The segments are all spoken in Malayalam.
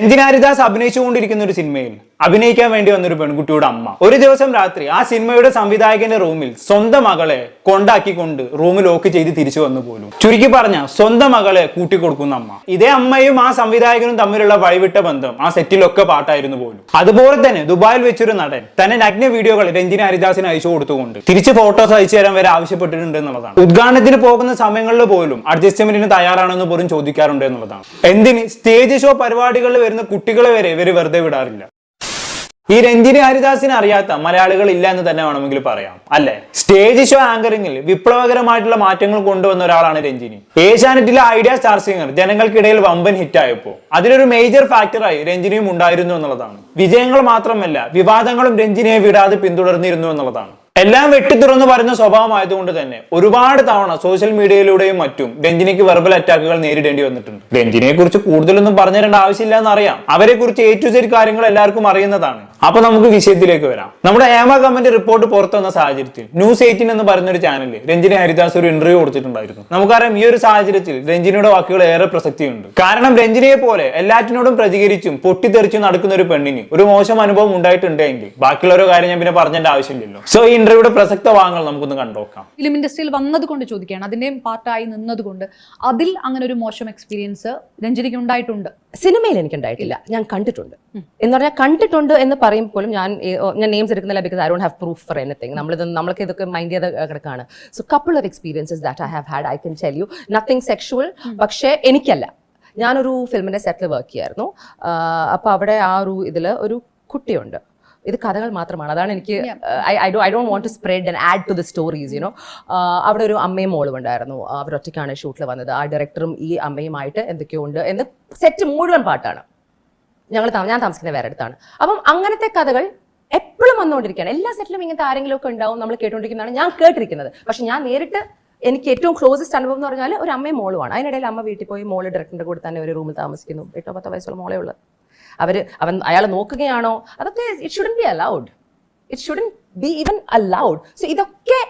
രഞ്ജിനി ഹരിദാസ് അഭിനയിച്ചുകൊണ്ടിരിക്കുന്ന ഒരു സിനിമയിൽ അഭിനയിക്കാൻ വേണ്ടി വന്നൊരു പെൺകുട്ടിയുടെ അമ്മ. ഒരു ദിവസം രാത്രി ആ സിനിമയുടെ സംവിധായകന്റെ റൂമിൽ സ്വന്തം മകളെ കൊണ്ടാക്കിക്കൊണ്ട് റൂമിൽ ലോക്ക് ചെയ്ത് തിരിച്ചു വന്നു പോലും. ചുരുക്കി പറഞ്ഞ സ്വന്തം മകളെ കൂട്ടിക്കൊടുക്കുന്ന അമ്മ. ഇതേ അമ്മയും ആ സംവിധായകനും തമ്മിലുള്ള വഴിവിട്ട ബന്ധം ആ സെറ്റിലൊക്കെ പാട്ടായിരുന്നു പോലും. അതുപോലെ തന്നെ ദുബായിൽ വെച്ചൊരു നടൻ തന്നെ നഗ്ന വീഡിയോകൾ രഞ്ജിനി ഹരിദാസിന് അയച്ചു കൊടുത്തുകൊണ്ട് തിരിച്ച് ഫോട്ടോസ് അയച്ചു തരാൻ വരെ ആവശ്യപ്പെട്ടിട്ടുണ്ട് എന്നുള്ളതാണ്. ഉദ്ഘാടനത്തിന് പോകുന്ന സമയങ്ങളിൽ പോലും അഡ്ജസ്റ്റ്മെന്റിന് തയ്യാറാണെന്ന് പോലും ചോദിക്കാറുണ്ട് എന്നുള്ളതാണ്. എന്തിന്? സ്റ്റേജ് ഷോ പരിപാടികളിൽ വരുന്ന കുട്ടികളെ വരെ ഇവർ വെറുതെ വിടാറില്ല. ഈ രഞ്ജിനി ഹരിദാസിനെ അറിയാത്ത മലയാളികൾ ഇല്ല എന്ന് തന്നെ വേണമെങ്കിൽ പറയാം. അല്ലെ? സ്റ്റേജ് ഷോ ആങ്കറിംഗിൽ വിപ്ലവകരമായിട്ടുള്ള മാറ്റങ്ങൾ കൊണ്ടുവന്ന ഒരാളാണ് രഞ്ജിനി. ഏഷ്യാനെറ്റിലെ ഐഡിയ സ്റ്റാർ സിംഗർ ജനങ്ങൾക്കിടയിൽ വമ്പൻ ഹിറ്റായപ്പോ അതിലൊരു മേജർ ഫാക്ടറായി രഞ്ജിനിയും ഉണ്ടായിരുന്നു എന്നുള്ളതാണ്. വിജയങ്ങൾ മാത്രമല്ല വിവാദങ്ങളും രഞ്ജിനിയെ വിടാതെ പിന്തുടർന്നിരുന്നു എന്നുള്ളതാണ്. എല്ലാം വെട്ടിത്തുറന്ന് പറയുന്ന സ്വഭാവമായതുകൊണ്ട് തന്നെ ഒരുപാട് തവണ സോഷ്യൽ മീഡിയയിലൂടെയും മറ്റും രഞ്ജിനിക്ക് വെർബൽ അറ്റാക്കുകൾ നേരിടേണ്ടി വന്നിട്ടുണ്ട്. രഞ്ജിനിയെ കുറിച്ച് കൂടുതലൊന്നും പറഞ്ഞു തരേണ്ട ആവശ്യമില്ല എന്ന് അറിയാം അവരെ കുറിച്ച് ടു ശരി കാര്യങ്ങൾ എല്ലാവർക്കും അറിയുന്നതാണ്. അപ്പൊ നമുക്ക് വിഷയത്തിലേക്ക് വരാം. നമ്മുടെ ഹേമ ഗവൺമെന്റ് റിപ്പോർട്ട് പുറത്തു വന്ന സാഹചര്യത്തിൽ ന്യൂസ് എയ്റ്റീൻ എന്ന് പറയുന്ന ഒരു ചാനലിൽ രഞ്ജിനി ഹരിദാസ് ഒരു ഇന്റർവ്യൂ കൊടുത്തിട്ടുണ്ടായിരുന്നു. നമുക്കറിയാം ഈ ഒരു സാഹചര്യത്തിൽ രഞ്ജിനിയുടെ വാക്കുകൾ ഏറെ പ്രസക്തിയുണ്ട്. കാരണം രഞ്ജിനിയെ പോലെ എല്ലാറ്റിനോടും പ്രതികരിച്ചും പൊട്ടിത്തെറിച്ചും നടക്കുന്ന ഒരു പെണ്ണിന് ഒരു മോശം അനുഭവം ഉണ്ടായിട്ടുണ്ടെങ്കിൽ ബാക്കിയുള്ള ഓരോ കാര്യം ഞാൻ പിന്നെ പറഞ്ഞേണ്ട ആവശ്യമില്ലല്ലോ. സോ ഈ ഇന്റർവ്യൂയുടെ പ്രസക്ത ഭാഗങ്ങൾ നമുക്കൊന്ന് കണ്ടോക്കാം ഫിലിം ഇൻഡസ്ട്രിയിൽ വന്നതുകൊണ്ട് ചോദിക്കുകയാണ്. അതിന്റെയും പാർട്ടായി നിന്നതുകൊണ്ട് അതിൽ അങ്ങനെ ഒരു മോശം എക്സ്പീരിയൻസ് രഞ്ജനിക്ക് ഉണ്ടായിട്ടുണ്ട്. സിനിമയിൽ എനിക്ക് ഉണ്ടായിട്ടില്ല ഞാൻ കണ്ടിട്ടുണ്ട്. എന്ന് പറഞ്ഞാൽ കണ്ടിട്ടുണ്ട് എന്ന് പറയുമ്പോഴും ഞാൻ ഞാൻ നെയിംസ് എടുക്കുന്നില്ല because I don't have proof for anything നമ്മളിത് നമ്മൾക്ക് ഇതൊക്കെ മൈൻഡ് ചെയ്ത് കിടക്കാണ്. So couple of experiences that I have had I can tell you nothing sexual പക്ഷേ എനിക്കല്ല. ഞാനൊരു ഫിലിമിന്റെ സെറ്റിൽ വർക്ക് ചെയ്യായിരുന്നു. അപ്പോൾ അവിടെ ആ ഒരു ഇതിൽ ഒരു കുട്ടിയുണ്ട്. ഇത് കഥകൾ മാത്രമാണ്. അതാണ് എനിക്ക് I do I don't want to spread and add to the stories you know അവിടെ ഒരു അമ്മയും മോളും ഉണ്ടായിരുന്നു. അവരൊറ്റയ്ക്കാണ് ഷൂട്ടിൽ വന്നത്. ആ ഡയറക്ടറും ഈ അമ്മയുമായിട്ട് എന്തൊക്കെയോ ഉണ്ട് എന്ന് സെറ്റ് മുഴുവൻ പാട്ടാണ്. ഞങ്ങൾ ഞാൻ താമസിക്കുന്ന വേറെ അടുത്താണ്. അപ്പം അങ്ങനത്തെ കഥകൾ എപ്പോഴും വന്നുകൊണ്ടിരിക്കുകയാണ്. എല്ലാ സെറ്റിലും ഇങ്ങനത്തെ ആരെങ്കിലും ഒക്കെ ഉണ്ടാവും നമ്മൾ കേട്ടുകൊണ്ടിരിക്കുന്നതാണ് ഞാൻ കേട്ടിരിക്കുന്നത്. പക്ഷെ ഞാൻ നേരിട്ട് എനിക്ക് ഏറ്റവും ക്ലോസസ്റ്റ് അനുഭവം എന്ന് പറഞ്ഞാൽ ഒരു അമ്മയും മോളുമാണ്. അതിനിടയിൽ അമ്മ വീട്ടിൽ പോയി മോൾ ഡയറക്ടറിന്റെ കൂടെ തന്നെ ഒരു റൂമിൽ താമസിക്കുന്നു. എട്ടോ പത്തോ വയസ്സുള്ള മോളെ ഉള്ളത് അവർ അവൻ അയാൾ നോക്കുകയാണോ? അതൊക്കെ it shouldn't be allowed it shouldn't be even allowed so ഇതൊക്കെ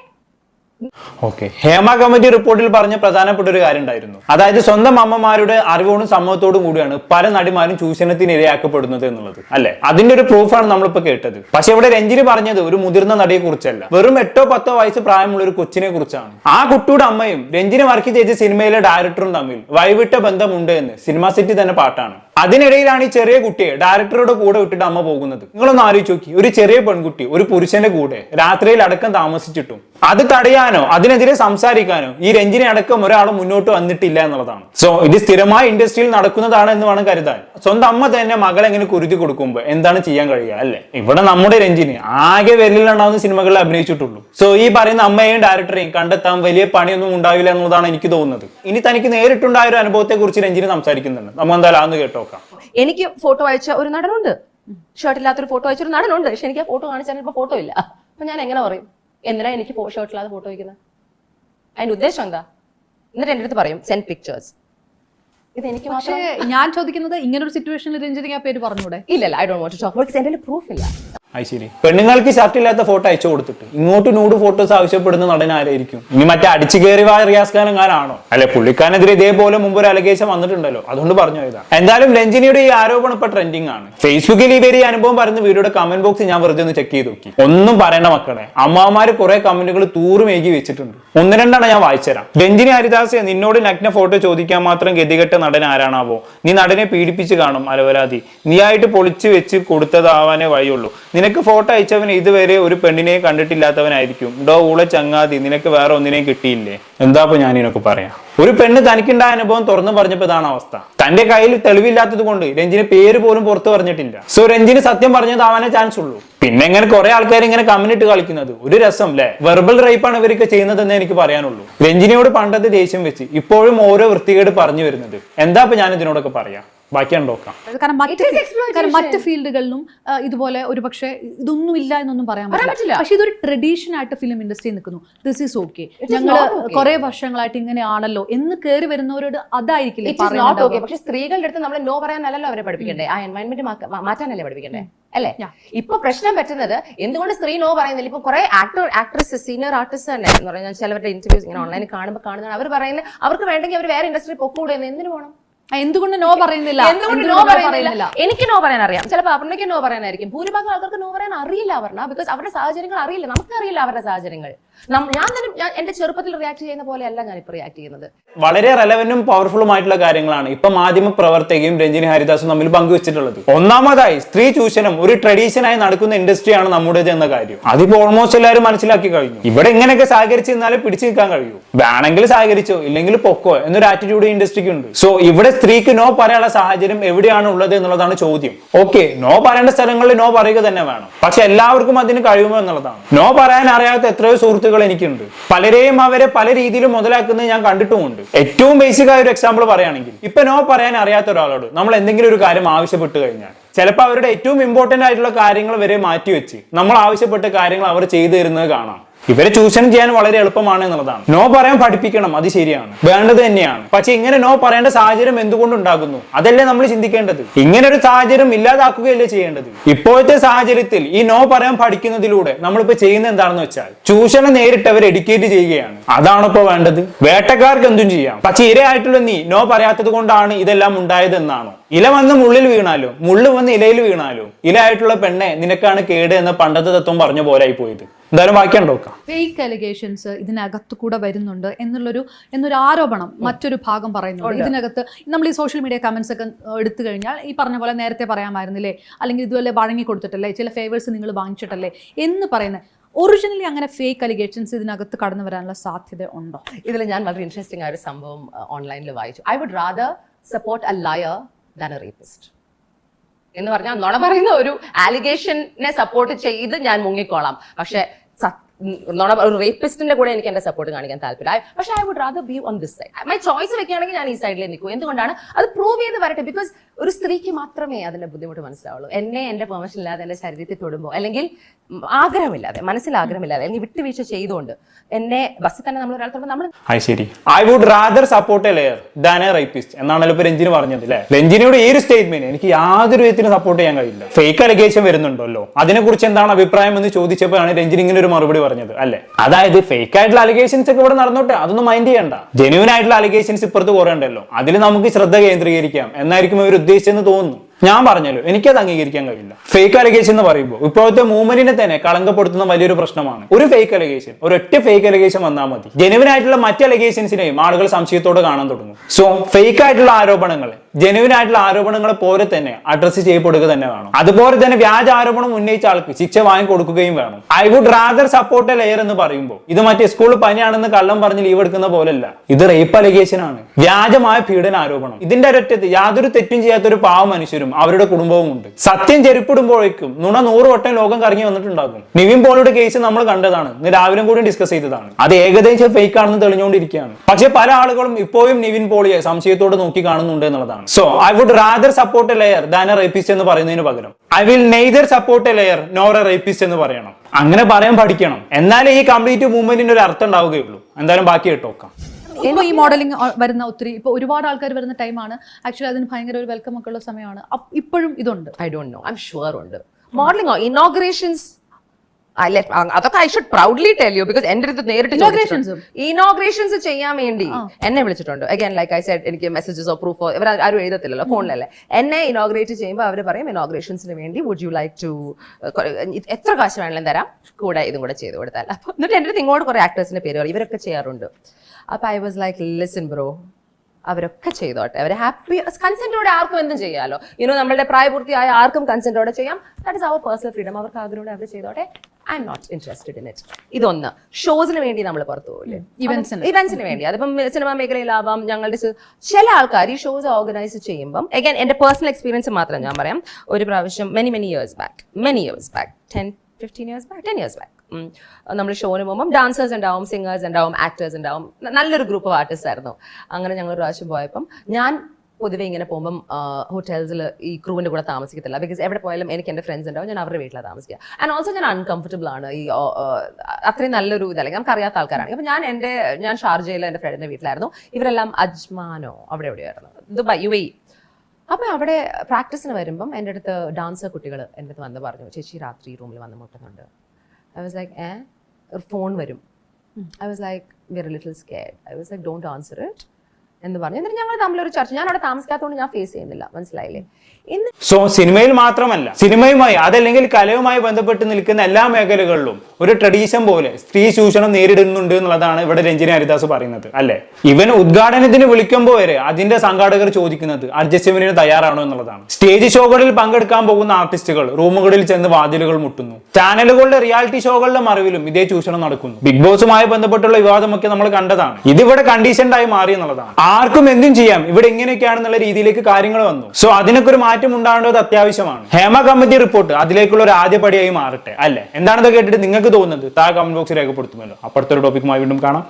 ഓക്കെ ഹേമ കമ്മിറ്റി റിപ്പോർട്ടിൽ പറഞ്ഞ പ്രധാനപ്പെട്ട ഒരു കാര്യം ഉണ്ടായിരുന്നു. അതായത് സ്വന്തം അമ്മമാരുടെ അറിവോടും സമ്മതത്തോടും കൂടിയാണ് പല നടിമാരും ചൂഷണത്തിന് ഇരയാക്കപ്പെടുന്നത് എന്നുള്ളത്. അല്ലെ? അതിന്റെ ഒരു പ്രൂഫാണ് നമ്മളിപ്പോ കേട്ടത്. പക്ഷെ ഇവിടെ രഞ്ജിനി പറഞ്ഞത് ഒരു മുതിർന്ന നടിയെ കുറിച്ചല്ല. വെറും എട്ടോ പത്തോ വയസ്സ് പ്രായമുള്ള ഒരു കൊച്ചിനെ കുറിച്ചാണ്. ആ കുട്ടിയുടെ അമ്മയും രഞ്ജിനി വർക്ക് ചെയ്ത സിനിമയിലെ ഡയറക്ടറും തമ്മിൽ വൈവിട്ട ബന്ധമുണ്ട് എന്ന്. സിനിമ സിറ്റി തന്നെ പാട്ടാണ്. അതിനിടയിലാണ് ഈ ചെറിയ കുട്ടിയെ ഡയറക്ടറുടെ കൂടെ വിട്ടിട്ട് അമ്മ പോകുന്നത്. നിങ്ങളൊന്ന് ആലോചിച്ച് നോക്കി. ഒരു ചെറിയ പെൺകുട്ടി ഒരു പുരുഷന്റെ കൂടെ രാത്രിയിൽ അടക്കം താമസിച്ചിട്ടും അത് തടയാനോ അതിനെതിരെ സംസാരിക്കാനോ ഈ രഞ്ജിനി അടക്കം ഒരാളും മുന്നോട്ട് വന്നിട്ടില്ല എന്നുള്ളതാണ്. സോ ഇത് സ്ഥിരമായ ഇൻഡസ്ട്രിയിൽ നടക്കുന്നതാണ് എന്ന് വേണം കരുതാൻ. സ്വന്തം അമ്മ തന്നെ മകളെ എങ്ങനെ കുരുതി കൊടുക്കുമ്പോൾ എന്താണ് ചെയ്യാൻ കഴിയുക അല്ലേ? ഇവിടെ നമ്മുടെ രഞ്ജിനി ആകെ വിരലിലുണ്ടാവുന്ന സിനിമകളിൽ അഭിനയിച്ചിട്ടുള്ളൂ. സോ ഈ പറയുന്ന അമ്മയെയും ഡയറക്ടറെയും കണ്ടെത്താൻ വലിയ പണിയൊന്നും ഉണ്ടാവില്ല എന്നുള്ളതാണ് എനിക്ക് തോന്നുന്നത്. ഇനി തനിക്ക് നേരിട്ടുണ്ടായ ഒരു അനുഭവത്തെ കുറിച്ച് രഞ്ജിനി സംസാരിക്കുന്നുണ്ട്. നമ്മൾ എന്തായാലും അന്ന് കേട്ടോക്കാം എനിക്ക് ഫോട്ടോ അയച്ച ഒരു നടനുണ്ട്. ഷർട്ട് ഇല്ലാത്തൊരു ഫോട്ടോ അയച്ച ഒരു നടനുണ്ട്. പക്ഷെ എനിക്ക് ആ ഫോട്ടോ കാണിച്ചാൽ ഇപ്പൊ ഫോട്ടോ ഇല്ല. അപ്പൊ ഞാൻ എങ്ങനെ പറയും? എന്തിനാ എനിക്ക് ഷർട്ട് ഇല്ലാതെ ഫോട്ടോ വയ്ക്കുന്നത് അതിന്റെ ഉദ്ദേശം എന്താ? എന്നിട്ട് എന്റെ അടുത്ത് പറയും സെൻഡ് പിക്ചേഴ്സ് ഇത് എനിക്ക് പക്ഷേ ഞാൻ ചോദിക്കുന്നത് ഇങ്ങനെ ഒരു സിറ്റുവേഷനിൽ രഞ്ജിനി ആ പേര് പറഞ്ഞൂടെ? ഇല്ല I don't want to talk because എന്റെ പ്രൂഫ് ഇല്ല. അത് ശരി പെണ്ണുങ്ങൾക്ക് ഷർട്ട് ഇല്ലാത്ത ഫോട്ടോ അയച്ചു കൊടുത്തിട്ട് ഇങ്ങോട്ട് നൂട് ഫോട്ടോസ് ആവശ്യപ്പെടുന്ന നടൻ ആരായിരിക്കും? ഇനി മറ്റേ അടിച്ചു കയറി വാ റിയാസ് ഖാൻ അല്ലെ പുള്ളിക്കാനെതിരെ ഇതേപോലെ മുമ്പ് ഒരു അലഗേഷൻ വന്നിട്ടുണ്ടല്ലോ. അതുകൊണ്ട് പറഞ്ഞു ഇതാ എന്തായാലും രഞ്ജിനിയുടെ ഈ ആരോപണം ഇപ്പൊ ട്രെൻഡിങ് ആണ്. ഫേസ്ബുക്കിൽ ഇവർ ഈ അനുഭവം പറയുന്ന വീഡിയോയുടെ കമന്റ് ബോക്സ് ഞാൻ വെറുതെ ഒന്ന് ചെക്ക് ചെയ്ത് നോക്കി. ഒന്നും പറയണ്ട മക്കളെ. അമ്മമാര് കുറെ കമന്റുകൾ തൂറുമേകി വെച്ചിട്ടുണ്ട്. ഒന്ന് രണ്ടാണ് ഞാൻ വായിച്ചുതരാം രഞ്ജിനി ഹരിദാസ് നിന്നോട് നഗ്ന ഫോട്ടോ ചോദിക്കാൻ മാത്രം ഗതികെട്ട നടൻ ആരാണാവോ? നീ നടനെ പീഡിപ്പിച്ച് കാണും അലവരാതി നീ ആയിട്ട് പൊളിച്ചു വെച്ച് കൊടുത്തതാവാനേ വഴിയുള്ളൂ. നിനക്ക് ഫോട്ടോ അയച്ചവൻ ഇതുവരെ ഒരു പെണ്ണിനെ കണ്ടിട്ടില്ലാത്തവനായിരിക്കും. ഡോ ഊള ചങ്ങാതി നിനക്ക് വേറെ ഒന്നിനെയും കിട്ടിയില്ലേ? എന്താ ഇപ്പൊ ഞാൻ ഇതിനൊക്കെ പറയാം? ഒരു പെണ്ണ് തനിക്കുണ്ടായ അനുഭവം തുറന്നു പറഞ്ഞപ്പോ ഇതാണ് അവസ്ഥ. തന്റെ കയ്യിൽ തെളിവില്ലാത്തത് കൊണ്ട് രഞ്ജിന് പേര് പോലും പുറത്തു പറഞ്ഞിട്ടില്ല. സോ രഞ്ജിന് സത്യം പറഞ്ഞതാവാനേ ചാൻസ് ഉള്ളൂ. പിന്നെ ഇങ്ങനെ കുറെ ആൾക്കാർ ഇങ്ങനെ കമ്മിനിട്ട് കളിക്കുന്നത്. ഒരു രസം അല്ലേ വെർബൽ റേപ്പാണ് ഇവരൊക്കെ ചെയ്യുന്നതെന്ന് എനിക്ക് പറയാനുള്ളൂ. രഞ്ജിനിയോട് പണ്ടത്തെ ദേഷ്യം വെച്ച് ഇപ്പോഴും ഓരോ വൃത്തികേട് പറഞ്ഞു വരുന്നത്. എന്താ ഇപ്പൊ ഞാൻ ഇതിനോടൊക്കെ പറയാം? ബാക്കി നോക്കാം. കാരണം മറ്റ് ഫീൽഡുകളിലും ഇതുപോലെ ഒരു പക്ഷേ ഇതൊന്നും ഇല്ല എന്നൊന്നും പറയാൻ പറ്റില്ല. പക്ഷെ ഇതൊരു ട്രഡീഷൻ ആയിട്ട് ഫിലിം ഇൻഡസ്ട്രി നിൽക്കുന്നു. ദിസ് ഈസ് ഓക്കെ ഞങ്ങൾ. കുറെ വർഷങ്ങളായിട്ട് ഇങ്ങനെയാണല്ലോ എന്ന് കയറി വരുന്നവരോട് അതായിരിക്കില്ല. പക്ഷെ സ്ത്രീകളുടെ അടുത്ത് നമ്മൾ നോ പറയാനല്ലോ അവരെ പഠിപ്പിക്കണ്ടേ? ആ എൻവയൺമെന്റ് മാറ്റാനല്ലേ പഠിപ്പിക്കണ്ടേ? അല്ലേ. ഇപ്പൊ പ്രശ്നം പറ്റുന്നത് എന്തുകൊണ്ട് സ്ത്രീ നോ പറയുന്നില്ല? ഇപ്പൊ കുറെ ആക്ടർ ആക്ട്രസ് സീനിയർ ആർട്ടിസ്റ്റ് തന്നെ എന്ന് പറഞ്ഞാൽ ചിലവരുടെ ഇന്റർവ്യൂസ് ഇങ്ങനെ ഓൺലൈനിൽ കാണുമ്പോൾ കാണുന്നതാണ്. അവർ പറയുന്നത് അവർക്ക് വേണ്ടെങ്കിൽ അവർ വേറെ ഇൻഡസ്ട്രി പൊക്കൂടെ എന്ന് എന്തിനു പോകണം എന്തുകൊണ്ട് നോ പറയുന്നില്ല? എന്തുകൊണ്ട് നോ പറയുന്നില്ല? എനിക്ക് നോ പറയാൻ അറിയാം ചിലപ്പോൾ അപർണയ്ക്ക് നോ പറയാനായിരിക്കും. ഭൂരിഭാഗം ആൾക്കാർക്ക് നോ പറയാൻ അറിയില്ല അപർണ ബിക്കോസ് അവരുടെ സാഹചര്യങ്ങൾ അറിയില്ല. നമുക്കറിയില്ല അവരുടെ സാഹചര്യങ്ങൾ. ഞാൻ തന്നെ ഞാൻ എന്റെ ചെറുപ്പത്തിൽ റിയാക്ട് ചെയ്യുന്ന പോലെയല്ല ഞാൻ ഇപ്പൊ റിയാക്ട് ചെയ്യുന്നത്. വളരെ റെലവന്റും പവർഫുള്ളും ആയിട്ടുള്ള കാര്യങ്ങളാണ് ഇപ്പൊ മാധ്യമ പ്രവർത്തകയും രഞ്ജിനി ഹരിദാസും തമ്മിൽ പങ്കുവച്ചിട്ടുള്ളത്. ഒന്നാമതായി സ്ത്രീ ചൂഷണം ഒരു ട്രഡീഷനായി നടക്കുന്ന ഇൻഡസ്ട്രിയാണ് നമ്മുടേത് എന്ന കാര്യം. അതിപ്പോ ഓൾമോസ്റ്റ് എല്ലാവരും മനസ്സിലാക്കി കഴിഞ്ഞു. ഇവിടെ ഇങ്ങനെയൊക്കെ സഹകരിച്ച് നിന്നാലേ പിടിച്ചു നിൽക്കാൻ കഴിയൂ. വേണമെങ്കിൽ സഹകരിച്ചോ ഇല്ലെങ്കിൽ പൊക്കോ എന്നൊരു ആറ്റിറ്റ്യൂഡ് ഇൻഡസ്ട്രിക്ക് ഉണ്ട്. സോ ഇവിടെ സ്ത്രീക്ക് നോ പറയാനുള്ള സാഹചര്യം എവിടെയാണ് ഉള്ളത് എന്നുള്ളതാണ് ചോദ്യം. ഓക്കെ നോ പറയേണ്ട സ്ഥലങ്ങളിൽ നോ പറയുക തന്നെ വേണം. പക്ഷെ എല്ലാവർക്കും അതിന് കഴിയുമോ എന്നുള്ളതാണ്. നോ പറയാൻ അറിയാത്ത എത്രയോ സുഹൃത്തുക്കൾ എനിക്കുണ്ട്. പലരെയും അവരെ പല രീതിയിലും മുതലാക്കുന്നത് ഞാൻ കണ്ടിട്ടുമുണ്ട്. ഏറ്റവും ബേസിക് ആയ ഒരു എക്സാമ്പിൾ പറയുകയാണെങ്കിൽ ഇപ്പൊ നോ പറയാൻ അറിയാത്ത ഒരാളോട് നമ്മൾ എന്തെങ്കിലും ഒരു കാര്യം ആവശ്യപ്പെട്ട് കഴിഞ്ഞാൽ ചിലപ്പോൾ അവരുടെ ഏറ്റവും ഇമ്പോർട്ടന്റ് ആയിട്ടുള്ള കാര്യങ്ങൾ വരെ മാറ്റിവെച്ച് നമ്മൾ ആവശ്യപ്പെട്ട കാര്യങ്ങൾ അവർ ചെയ്തു തരുന്നത് കാണാം. ഇവരെ ചൂഷണം ചെയ്യാൻ വളരെ എളുപ്പമാണ് എന്നുള്ളതാണ്. നോ പറയാൻ പഠിപ്പിക്കണം അത് ശരിയാണ്. വേണ്ടത് തന്നെയാണ്. പക്ഷെ ഇങ്ങനെ നോ പറയേണ്ട സാഹചര്യം എന്തുകൊണ്ട് ഉണ്ടാകുന്നു? അതല്ലേ നമ്മൾ ചിന്തിക്കേണ്ടത്. ഇങ്ങനെ ഒരു സാഹചര്യം ഇല്ലാതാക്കുകയല്ലേ ചെയ്യേണ്ടത്. ഇപ്പോഴത്തെ സാഹചര്യത്തിൽ ഈ നോ പറയാൻ പഠിക്കുന്നതിലൂടെ നമ്മളിപ്പോ ചെയ്യുന്ന എന്താണെന്ന് വെച്ചാൽ ചൂഷണം നേരിട്ടവർ എഡ്യൂക്കേറ്റ് ചെയ്യുകയാണ്. അതാണ് ഇപ്പോ വേണ്ടത്. വേട്ടക്കാർക്ക് എന്തും ചെയ്യാം. പക്ഷെ ഇരയായിട്ടുള്ള നീ നോ പറയാത്തത് കൊണ്ടാണ് ഇതെല്ലാം ഉണ്ടായത് എന്നാണോ ഇല വന്ന് മുള്ളിൽ വീണാലും മുള്ളു വന്ന് ഇലയിൽ വീണാലോ ഇലയായിട്ടുള്ള പെണ്ണെ നിനക്കാണ് കേട് എന്ന പണ്ടത്തെ തത്വം പറഞ്ഞ പോലായി പോയത് എന്തായാലും വായിക്കാൻ നോക്കാം. ഫേക്ക് അലിഗേഷൻസ് ഇതിനകത്ത് കൂടെ വരുന്നുണ്ട് എന്നുള്ളൊരു എന്നൊരു ആരോപണം മറ്റൊരു ഭാഗം പറയുന്നുണ്ട്. ഇതിനകത്ത് നമ്മൾ ഈ സോഷ്യൽ മീഡിയ കമന്റ്സ് ഒക്കെ എടുത്തു കഴിഞ്ഞാൽ ഈ പറഞ്ഞ പോലെ നേരത്തെ പറയാമായിരുന്നില്ലേ? അല്ലെങ്കിൽ ഇതുപോലെ വഴങ്ങി കൊടുത്തിട്ടല്ലേ? ചില ഫേവേഴ്സ് നിങ്ങൾ വാങ്ങിച്ചിട്ടല്ലേ? എന്ന് പറയുന്നത് ഒറിജിനലി അങ്ങനെ ഫേക്ക് അലിഗേഷൻസ് ഇതിനകത്ത് കടന്നു വരാനുള്ള സാധ്യത ഉണ്ടോ? ഇതിൽ ഞാൻ വളരെ ഇൻട്രസ്റ്റിംഗ് ആയ ഒരു സംഭവം ഓൺലൈനിൽ വായിച്ചു. I would rather support a liar than a rapist എന്ന് പറഞ്ഞാൽ നുണ പറയുന്ന ഒരു ആലിഗേഷനെ സപ്പോർട്ട് ചെയ്ത് ഞാൻ മുങ്ങിക്കോളാം. പക്ഷെ നുണ ഒരു റേപ്പിസ്റ്റിന്റെ കൂടെ എനിക്ക് എന്റെ സപ്പോർട്ട് കാണിക്കാൻ താല്പര്യം. പക്ഷെ I would rather be on this side my choice വെക്കുകയാണെങ്കിൽ ഞാൻ ഈ സൈഡിൽ നിൽക്കും. എന്തുകൊണ്ടാണ്? അത് പ്രൂവ് ചെയ്ത് വരട്ടെ. ബിക്കോസ് ഒരു സ്ത്രീക്ക് മാത്രമേ അതിന്റെ ബുദ്ധിമുട്ട് മനസ്സിലാവുള്ളൂ. എന്നെ എന്റെ പെർമിഷൻ ഇല്ലാതെ എന്റെ ശരീരത്തിൽ തൊടുമ്പോൾ അല്ലെങ്കിൽ ആഗ്രഹമില്ലാതെ മനസ്സിൽ ആഗ്രഹമില്ലാതെ അല്ലെങ്കിൽ വിട്ടുവീഴ്ച ചെയ്തുകൊണ്ട് എന്നെ ബസ്സിൽ തന്നെ നമ്മൾ ഒരാൾ നമ്മൾ ശരി. I would rather support a liar than a rapist എന്നാണല്ലോ ഇപ്പൊ രഞ്ജിന് പറഞ്ഞത് അല്ലേ രഞ്ജിനിയുടെ ഈ ഒരു സ്റ്റേറ്റ്മെന്റ് എനിക്ക് യാതൊരു വിധത്തിലും സപ്പോർട്ട് ചെയ്യാൻ കഴിയില്ല. ഫേക്ക് അലിഗേഷൻ വരുന്നുണ്ടല്ലോ. അതിനെക്കുറിച്ച് എന്താണ് അഭിപ്രായം എന്ന് ചോദിച്ചപ്പോഴാണ് രഞ്ജിൻ ഇങ്ങനെ ഒരു മറുപടി പറഞ്ഞത് അല്ലേ? അതായത് ഫേക്ക് ആയിട്ടുള്ള അലിഗേഷൻസ് ഒക്കെ ഇവിടെ നടന്നോട്ടെ അതൊന്നും മൈൻഡ് ചെയ്യണ്ട. ജെന്യൂൻ ആയിട്ടുള്ള അലിഗേഷൻസ് ഇപ്പുറത്ത് കുറേ ഉണ്ടല്ലോ അതിൽ നമുക്ക് ശ്രദ്ധ കേന്ദ്രീകരിക്കാം. എന്നായിരിക്കും ഇവർ ഉദ്ദേശിച്ചെന്ന് തോന്നുന്നു. ഞാൻ പറഞ്ഞല്ലോ എനിക്കത് അംഗീകരിക്കാൻ കഴിയില്ല. ഫേക്ക് അലഗേഷൻ എന്ന് പറയുമ്പോൾ ഇപ്പോഴത്തെ മൂവ്മെന്റിനെ തന്നെ കളങ്കപ്പെടുത്തുന്ന വലിയൊരു പ്രശ്നമാണ്. ഒരു ഫേക്ക് അലഗേഷൻ ഒരു ഒരൊറ്റ ഫേക്ക് അലഗേഷൻ വന്നാൽ മതി. ജെനുവിൻ ആയിട്ടുള്ള മറ്റ് അലഗേഷൻസിനെയും ആളുകൾ സംശയത്തോടെ കാണാൻ തുടങ്ങും. സോ ഫേക്ക് ആയിട്ടുള്ള ആരോപണങ്ങൾ ജെനുവിൻ ആയിട്ടുള്ള ആരോപണങ്ങളെ പോലെ തന്നെ അഡ്രസ് ചെയ്യപ്പെടുക തന്നെ വേണം. അതുപോലെ തന്നെ വ്യാജ ആരോപണം ഉന്നയിച്ച ആൾക്ക് ശിക്ഷ വാങ്ങി കൊടുക്കുകയും വേണം. I would rather support a liar എന്ന് പറയുമ്പോൾ ഇത് മറ്റേ സ്കൂൾ പനിയാണെന്ന് കള്ളം പറഞ്ഞ് ലീവ് എടുക്കുന്ന പോലല്ല ഇത് റേപ്പ് അലഗേഷൻ ആണ്. വ്യാജമായ പീഡന ആരോപണം. ഇതിന്റെ ഒരൊറ്റത്ത് യാതൊരു തെറ്റും ചെയ്യാത്ത ഒരു പാവ മനുഷ്യരും അവരുടെ കുടുംബവും ഉണ്ട്. സത്യം ചെരുപ്പിടുമ്പോഴേക്കും നുണ നൂറ് വട്ടം ലോകം കറങ്ങി വന്നിട്ടുണ്ടാകും. നിവിൻ പോളിയുടെ കേസ് നമ്മൾ കണ്ടതാണ്. ഇന്ന് രാവിലെ കൂടി ഡിസ്കസ് ചെയ്തതാണ്. അത് ഏകദേശം ഫേക്ക് ആണെന്ന് തെളിഞ്ഞുകൊണ്ടിരിക്കുകയാണ്. പക്ഷെ പല ആളുകളും ഇപ്പോഴും നിവിൻ പോളിയെ സംശയത്തോട് നോക്കി കാണുന്നുണ്ട് എന്നുള്ളതാണ്. So I would rather support liar a rapist എന്ന് പറയുന്നതിന് പകരം. I will neither support a liar nor a rapist എന്ന് പറയണം. അങ്ങനെ പറയാൻ പഠിക്കണം. എന്നാലേ ഈ കംപ്ലീറ്റ് മൂവ്മെന്റിന് ഒരു അർത്ഥം ഉണ്ടാവുകയുള്ളൂ. എന്തായാലും ബാക്കി കേട്ടോക്കാം ഇപ്പോൾ ഈ മോഡലിംഗ് വരുന്ന ഒത്തിരി ഇപ്പോൾ ഒരുപാട് ആൾക്കാർ വരുന്ന ടൈമാണ് ആക്ച്വലി അതിന് ഭയങ്കര ഒരു വെൽക്കം ഒക്കെ ഉള്ള സമയമാണ്. ഇപ്പോഴും ഇതുണ്ട്. I don't know I'm sure ഉണ്ട് മോഡലിംഗ് ഇനോഗ്രേഷൻസ് അതൊക്കെ I should proudly tell you because എന്റെ അടുത്ത് നേരിട്ട്? ഇനോഗ്രേഷൻസ് ചെയ്യാൻ വേണ്ടി എന്നെ വിളിച്ചിട്ടുണ്ട്. അഗൈൻ ലൈക്ക് ഐ സെഡ് എനിക്ക് മെസ്സേജസ് പ്രൂഫ് ഇവർ ആരും എഴുതത്തില്ലല്ലോ ഫോണിലല്ലേ എന്നെ ഇനോഗ്രേറ്റ് ചെയ്യുമ്പോൾ അവർ പറയും ഇനോഗ്രേഷൻസിന് വേണ്ടി വുഡ് യു ലൈക്ക് ടു എത്ര കാശ് വേണമെങ്കിലും തരാം? കൂടെ ഇതും കൂടെ ചെയ്ത് കൊടുത്താൽ. അപ്പൊ എന്നിട്ട് എന്റെ അടുത്ത് ഇങ്ങോട്ട് കുറെ ആക്ടേഴ്സിന്റെ പേര് പറയും. ഇവരൊക്കെ ചെയ്യാറുണ്ട്. അപ്പൊ I was like listen bro അവരൊക്കെ ചെയ്തോട്ടെ. അവർ ഹാപ്പി കൺസെന്റോടെ ആർക്കും എന്തും ചെയ്യാലോ. ഇനോ നമ്മളുടെ പ്രായപൂർത്തിയായ ആർക്കും കൺസെന്റോടെ ചെയ്യാം. ദാറ്റ് ഇസ് അവർ പേഴ്സണൽ ഫ്രീഡം അവർക്ക് ആഗ്രഹം അവർ ചെയ്തോട്ടെ. I'm not interested in it ഇതൊന്ന്. ഷോസിന് വേണ്ടി നമ്മൾ പുറത്തു പോകില്ലേ. ഇവന്റ്സിന് വേണ്ടി. അതിപ്പം സിനിമാ മേഖലയിലാവാം ഞങ്ങളുടെ ചില ആൾക്കാർ ഈ ഷോസ് ഓർഗനൈസ് ചെയ്യുമ്പം അഗൈൻ എന്റെ പേഴ്സണൽ എക്സ്പീരിയൻസ് മാത്രം ഞാൻ പറയാം. ഒരു പ്രാവശ്യം many many years back many years back ten fifteen years back ten years back നമ്മൾ ഷോന് പോകുമ്പം ഡാൻസേഴ്സ് ഉണ്ടാവും സിംഗേഴ്സ് ഉണ്ടാവും ആക്ടേഴ്സ് ഉണ്ടാവും. നല്ലൊരു ഗ്രൂപ്പ് ഓഫ് ആർട്ടിസ്റ്റ് ആയിരുന്നു. അങ്ങനെ ഞങ്ങൾ ഒരു പ്രാവശ്യം പോയപ്പം ഞാൻ പൊതുവെ ഇങ്ങനെ പോകുമ്പം ഹോട്ടൽസിൽ ഈ ക്രൂവിന്റെ കൂടെ താമസിക്കത്തില്ല. ബിക്കോസ് എവിടെ പോയാലും എനിക്ക് എന്റെ ഫ്രണ്ട്സ് ഉണ്ടാവും ഞാൻ അവരുടെ വീട്ടിലാണ് താമസിക്കുക ആൻഡ് ഓൾസോ ഞാൻ അൺകംഫർട്ടബിൾ ആണ് ഈ അത്രയും നല്ലൊരു ഇതല്ലെങ്കിൽ നമുക്ക് അറിയാത്ത ആൾക്കാരാണ്. അപ്പം ഞാൻ എന്റെ ഞാൻ ഷാർജയിൽ എന്റെ ഫ്രണ്ടിന്റെ വീട്ടിലായിരുന്നു. ഇവരെല്ലാം അജ്മാനോ അവിടെ എവിടെയായിരുന്നു? ദുബായ് യു എ അപ്പം അവിടെ പ്രാക്ടീസിന് വരുമ്പം എന്റെ അടുത്ത് ഡാൻസർ കുട്ടികൾ എന്റെ അടുത്ത് വന്ന് പറഞ്ഞു ചേച്ചി രാത്രി റൂമിൽ വന്ന് മുട്ടുന്നുണ്ട്. ഐ വാസ് ലൈക്ക് ഏ? ഒരു ഫോൺ വരും. I was like very little scared I was like don't answer it എന്ന് പറഞ്ഞു. എന്നിട്ട് ഞങ്ങൾ തമ്മിലൊരു ചർച്ച. ഞാൻ അവിടെ താമസിക്കാത്തതുകൊണ്ട് ഞാൻ ഫേസ് ചെയ്യുന്നില്ല. മനസ്സിലായില്ലേ? ഇന്ന് സോ സിനിമയിൽ മാത്രമല്ല സിനിമയുമായി അതല്ലെങ്കിൽ കലയുമായി ബന്ധപ്പെട്ട് നിൽക്കുന്ന എല്ലാ മേഖലകളിലും ഒരു ട്രഡീഷൻ പോലെ സ്ത്രീ ചൂഷണം നേരിടുന്നുണ്ട് എന്നുള്ളതാണ് ഇവിടെ രഞ്ജിനി ഹരിദാസ് പറയുന്നത് അല്ലെ? ഇവൻ ഉദ്ഘാടനത്തിന് വിളിക്കുമ്പോൾ വരെ അതിന്റെ സംഘാടകർ ചോദിക്കുന്നത് അഡ്ജസ്റ്റ്മെന്റിന് തയ്യാറാണോ എന്നുള്ളതാണ്. സ്റ്റേജ് ഷോകളിൽ പങ്കെടുക്കാൻ പോകുന്ന ആർട്ടിസ്റ്റുകൾ റൂമുകളിൽ ചെന്ന് വാതിലുകൾ മുട്ടുന്നു. ചാനലുകളുടെ റിയാലിറ്റി ഷോകളുടെ മറവിലും ഇതേ ചൂഷണം നടക്കുന്നു. ബിഗ് ബോസുമായി ബന്ധപ്പെട്ടുള്ള വിവാദമൊക്കെ നമ്മൾ കണ്ടതാണ്. ഇതിവിടെ കണ്ടീഷൻഡായി മാറി എന്നുള്ളതാണ്. ആർക്കും എന്തും ചെയ്യാം. ഇവിടെ എങ്ങനെയൊക്കെയാണെന്നുള്ള രീതിയിലേക്ക് കാര്യങ്ങൾ വന്നു. സോ അതിനൊക്കെ ഒരു മാറ്റം ഉണ്ടാകേണ്ടത് അത്യാവശ്യമാണ്. ഹേമ കമ്മിറ്റി റിപ്പോർട്ട് അതിലേക്കുള്ള ഒരു ആദ്യ പടിയായി മാറട്ടെ അല്ലേ? എന്താണെന്ന് കേട്ടിട്ട് നിങ്ങൾക്ക് തോന്നുന്നത്? താഴെ കമന്റ് ബോക്സിൽ രേഖപ്പെടുത്തുമല്ലോ. അപ്പുറത്തൊരു ടോപ്പിക്കുമായി വീണ്ടും കാണാം.